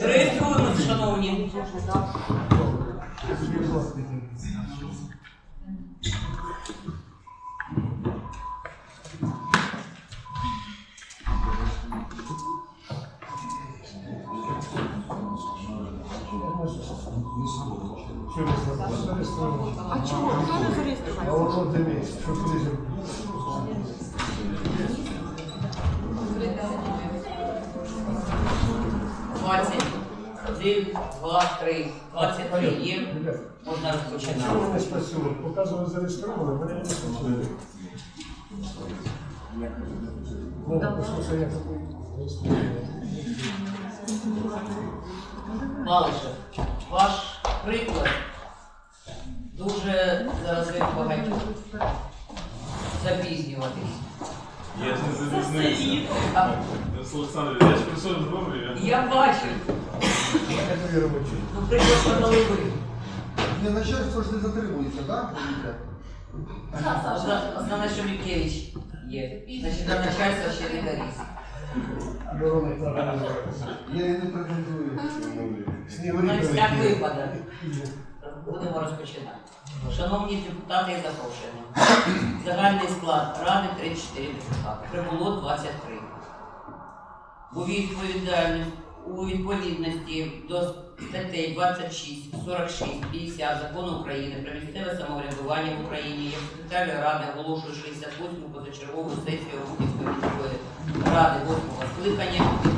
Реєструємося, шановні. А чого? Хто не зареєструвався? А от от дивись, що книжок. Один, два, три. Двадцять три є. Ребята, Можна Чому розпочинати. не спрацювали? Показували зареєстрували, мене не спрацювали. Ну, послухай, як Малише, ваш приклад дуже заразив багатьох запізнюватись. Я не запізнився. Олександр, я ж прийшов з. Я бачу, тобі робочий. ну приклад подали ви. Не начальство ж не затримується, так? Основне, що Мікевич є. Значить, на начальство ще не горіс. Ворони так називається. Я і не претендую. Снігурі Ну, великі. випадок. Будемо розпочинати. Шановні депутати і запрошені. Загальний склад Ради 34 депутати. Прибуло 23. У відповідальності у відповідності до статей 26, 46, 50 закону України про місцеве самоврядування в Україні як секретар Ради оголошую 68-му позачергову сесію Рухівської міської ради 8-го скликання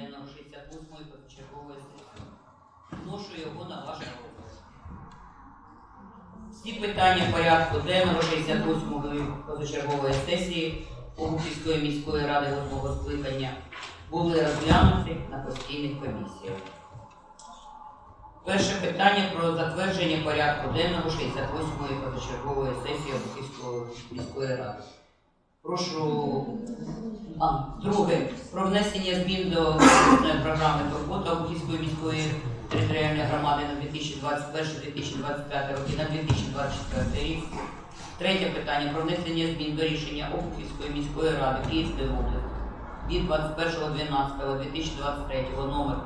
денного 68-ї позачергової сесії. Вношу його на ваш розгляд. Всі питання порядку денного 68-ї позачергової сесії Обухівської міської ради 8 скликання були розглянуті на постійних комісіях. Перше питання про затвердження порядку денного 68-ї позачергової сесії Обухівської міської ради. Прошу. А, друге. Про внесення змін до програми турбота Обухівської міської територіальної громади на 2021-2025 роки на 2024 рік. Третє питання про внесення змін до рішення Обухівської міської ради Київської області від 21.12.2023 номер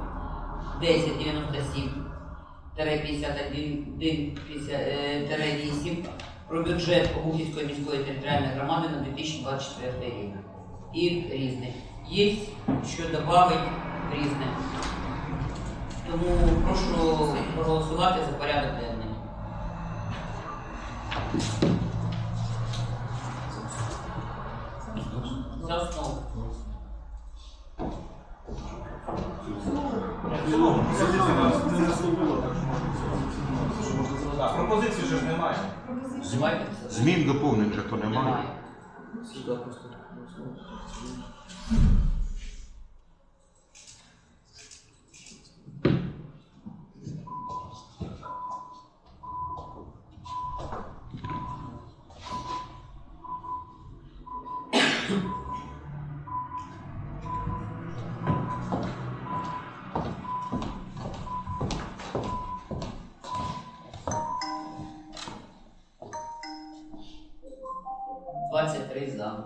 1097 51 8 про бюджет Обухівської міської територіальної громади на 2024 рік. І різне. Є що додати різне. Тому прошу проголосувати за порядок денний. Змін доповнень же то немає. Немає. Двадцять три за.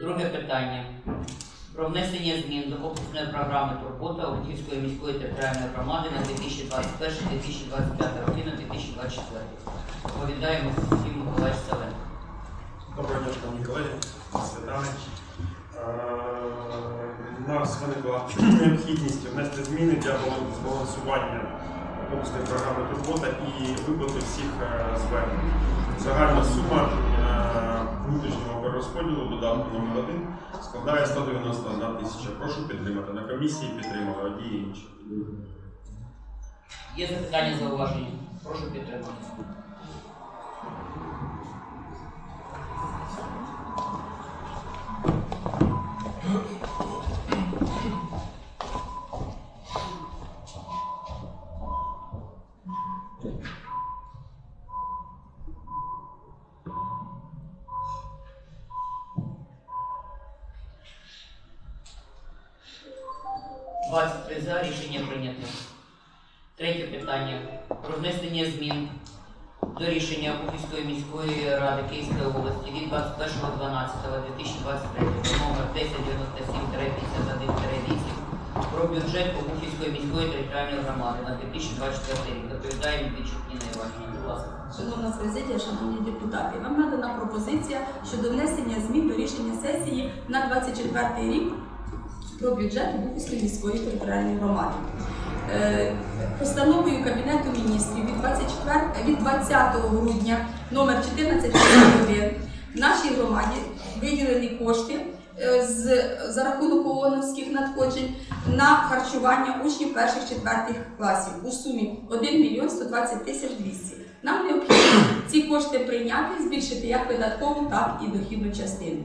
Друге питання. Про внесення змін до комплексної програми турбота Обухівської міської територіальної громади на 2021-2025 роки на 2024. Доповідаємо Сім Миколаївич Савенко. Доброго дня, шановні колеги, Святани. У нас виникла необхідність внести зміни для балан- збалансування комплексної програми турбота і виплати всіх е, звернень. Загальна сума е, внутрішнього перерозподілу додатку номер 1 складає 191 тисяча. Прошу підтримати. На комісії підтримали одні і інші. Є запитання зауваження? Прошу підтримати. Двадцять три за рішення прийнято. Третє питання. Про внесення змін до рішення Обухівської міської ради Київської області від 21.12.2023 номер 1097-51-8 про бюджет Обухівської міської територіальної громади на 2024 рік. Доповідає Медведчук Ніна Іванівна. Будь ласка. Шановна президія, шановні депутати, вам надана пропозиція щодо внесення змін до рішення сесії на 24 рік про бюджет Бухівської міської територіальної громади. Е, Постановою Кабінету міністрів від 24, від 20 грудня номер 1451 нашій громаді виділені кошти е, з, за рахунок ООНовських надходжень на харчування учнів перших четвертих класів у сумі 1 мільйон 120 тисяч 200. Нам необхідно ці кошти прийняти, збільшити як видаткову, так і дохідну частину.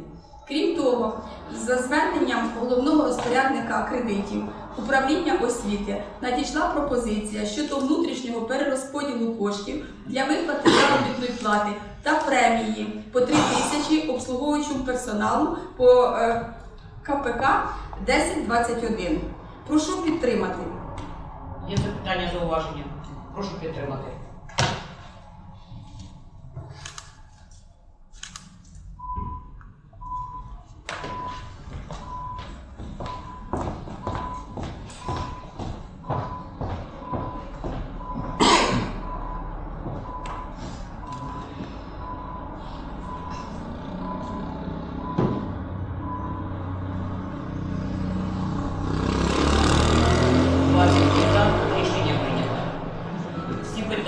Крім того, за зверненням головного розпорядника кредитів управління освіти надійшла пропозиція щодо внутрішнього перерозподілу коштів для виплати заробітної плати та премії по 3 тисячі обслуговуючому персоналу по е, КПК 1021. Прошу підтримати. Є запитання зауваження? Прошу підтримати.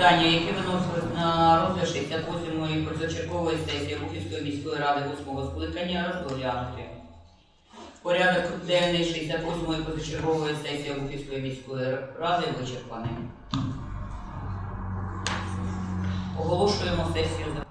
Питання, які виносились на розгляд 68-ї позачергової сесії Рухівської міської ради 8-го скликання, розглянути. Порядок денний 68-ї позачергової сесії Рухівської міської ради вичерпаний. Оголошуємо сесію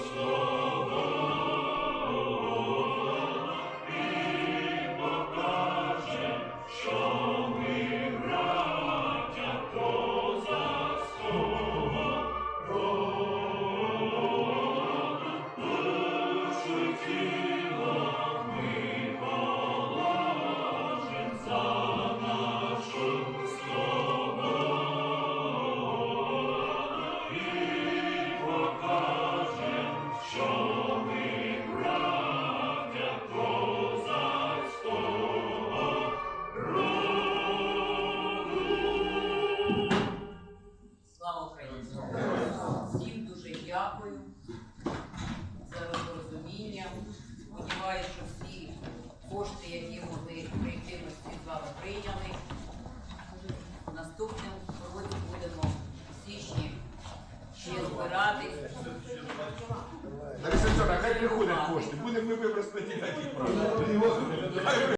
Oh.